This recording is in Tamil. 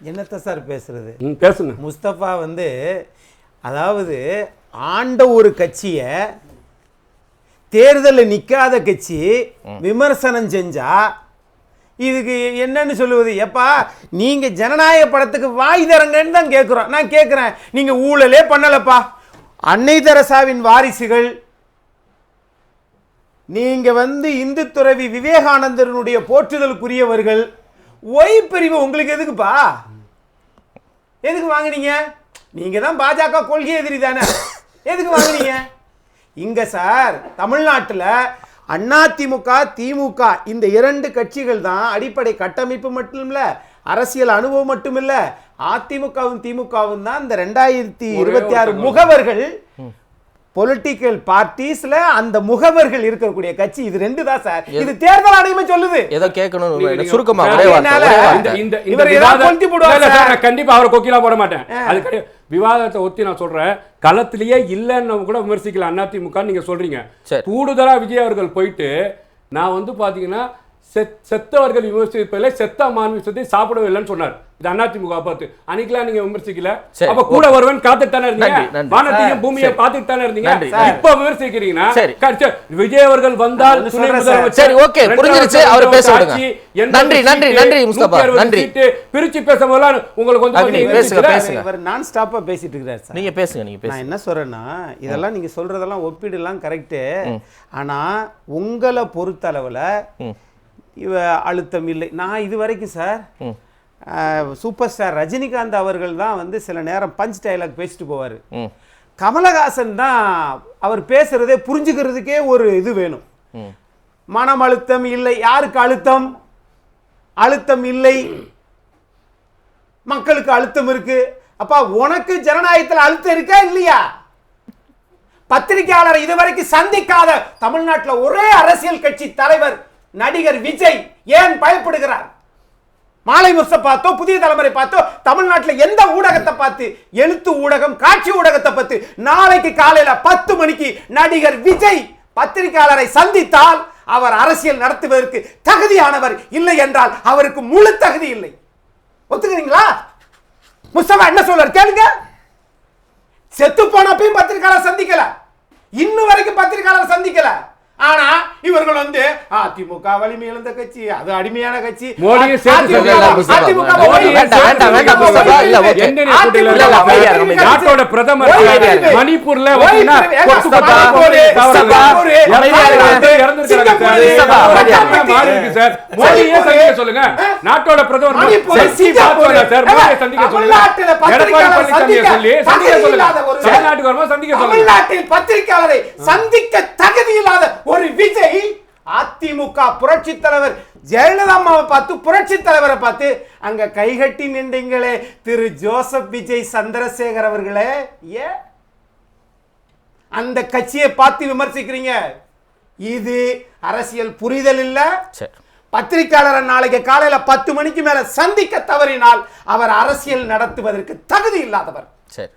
என்னத்த சார் பேசுறது? பேசுங்க. முஸ்தபா வந்து அதாவது ஆண்ட ஒரு கட்சியை தேர்தலில் நிற்காத கட்சி விமர்சனம் செஞ்சா இதுக்கு என்னன்னு சொல்லுவது? எப்பா நீங்க ஜனநாயக படத்துக்கு வாய் தரங்கன்னு தான் கேட்குறோம் நான் கேட்குறேன் நீங்க ஊழலே பண்ணலப்பா. அன்னை தெரசாவின் வாரிசுகள் நீங்க வந்து இந்து துறவி விவேகானந்தரனுடைய போற்றுதலுக்குரியவர்கள் ஒய் பிரிவு உங்களுக்கு எதுக்குப்பா? எதுக்கு வாங்குனீங்க? நீங்க தான் பாஜக கொள்கை எதிரி தானே. எதுக்கு வாங்குனீங்க? இங்க சார் தமிழ்நாட்டில் அதிமுக திமுக இந்த இரண்டு கட்சிகள் தான் அடிப்படை கட்டமைப்பு மட்டும் இல்ல அரசியல் அனுபவம் மட்டும் இல்ல அதிமுகவும் திமுகவும் தான் இந்த ரெண்டாயிரத்தி இருபத்தி ஆறு முகவர்கள் பொலிட்டிக்கல் பார்ட்டிஸ்ல அந்த முகவர்கள் இருக்கக்கூடிய கட்சி. இது ரெண்டு தான் சார் இது தேர்தல் ஆணையமே சொல்லுது. ஏதோ கேட்கணும் சுருக்கமா கண்டிப்பா அவரை கொக்கிலா போட மாட்டேன். அது. விவாதத்தை ஒத்தி நான் சொல்றேன். களத்திலேயே இல்லைன்னு கூட விமர்சிக்கல அதிமுக நீங்க சொல்றீங்க. கூடுதலா விஜய் அவர்கள் போயிட்டு நான் வந்து பாத்தீங்கன்னா செத்தவர்கள் விமர்சிப்பதில்லை செத்த மான்மிசத்தை சாப்பிடவில்லைன்னு சொன்னார் இது அதிமுக பார்த்து அன்னைக்கெல்லாம் நீங்க விமர்சிக்கல அப்ப கூட வருவன் காத்துட்டு தானே இருந்தீங்க. வானத்தையும் பூமியை. பார்த்துட்டு தானே இருந்தீங்க இப்ப விமர்சிக்கிறீங்கன்னா விஜய் அவர்கள் வந்தால் துணை சார். ஓகே, புரிஞ்சிருச்சு. அவரை பேச விடுங்க. நன்றி, நன்றி, நன்றி, முஸ்தபா, 160 நன்றி. பிரிச்சு பேசும்போதெல்லாம் உங்களுக்கு வந்து பேசுங்க? பேசுங்க. இவர் நான் ஸ்டாப்பா பேசிட்டு இருக்கிறார் சார் நீங்க பேசுங்க நீங்க நான் பேசுங்க என்ன சொல்றேன்னா இதெல்லாம் நீங்க சொல்றதெல்லாம் ஒப்பீடுலாம் கரெக்டு ஆனா உங்களை பொறுத்தளவுல இவ அழுத்தம் இல்லை. நான் இது வரைக்கும் சார் சூப்பர் ஸ்டார் ரஜினிகாந்த் அவர்கள் தான் வந்து சில நேரம் பஞ்ச் டைலாக் பேசிட்டு போவார். கமலஹாசன் தான் அவர் பேசுறதே புரிஞ்சுக்கிறதுக்கே ஒரு இது வேணும். மனம் அழுத்தம் இல்லை. யாருக்கு அழுத்தம்? அழுத்தம் இல்லை. மக்களுக்கு அழுத்தம் இருக்கு. அப்பா உனக்கு ஜனநாயகத்தில் அழுத்தம் இருக்கா இல்லையா? பத்திரிகையாளர் இதுவரைக்கும் சந்திக்காத தமிழ்நாட்டில் ஒரே அரசியல் கட்சி தலைவர் நடிகர் விஜய் ஏன் பயப்படுகிறார்? மாலை முரசை பார்த்தோ புதிய தலைமுறை பார்த்தோ தமிழ்நாட்டில் எந்த ஊடகத்தை பார்த்து எழுத்து ஊடகம் காட்சி ஊடகத்தை பார்த்து நாளைக்கு காலையில் பத்து மணிக்கு நடிகர் விஜய் பத்திரிகையாளரை சந்தித்தால் அவர் அரசியல் நடத்துவதற்கு தகுதியானவர் இல்லை என்றால் அவருக்கு முழு தகுதி இல்லை. ஒத்துக்கிறீங்களா? முஸ்தபா என்ன சொல்றாரு கேளுங்க. செத்து போனப்பையும் பத்திரிகையாளர் சந்திக்கல. இன்னும் வரைக்கும் பத்திரிகையாளர் சந்திக்கல. ஆனா இவர்கள் வந்து அதிமுக வலிமை இழந்த கட்சி அது அடிமையான கட்சி. நாட்டோட பிரதமர். மணிப்பூர்ல சொல்லுங்க. நாட்டோட பிரதமர் சந்திக்க சொல்லுங்க. சந்திக்க சொல்லுங்க. சந்திக்க சொல்லுங்க. சந்திக்க இல்லாத ஒரு விஜய் அதிமுக புரட்சி தலைவர் ஜெயலலிதா அம்மாவை பார்த்து புரட்சி தலைவரை பார்த்து அங்க கைகட்டி நின்றீங்களே திரு ஜோசப் விஜய் சந்திரசேகர் அவர்களே ஏ? அந்த கட்சியை பார்த்து விமர்சிக்கிறீங்க. இது அரசியல் புரிதல் இல்ல. பத்திரிகையாளரை நாளைக்கு காலையில பத்து மணிக்கு மேல சந்திக்க தவறினால் அவர் அரசியல் நடத்துவதற்கு தகுதி இல்லாதவர். சரி.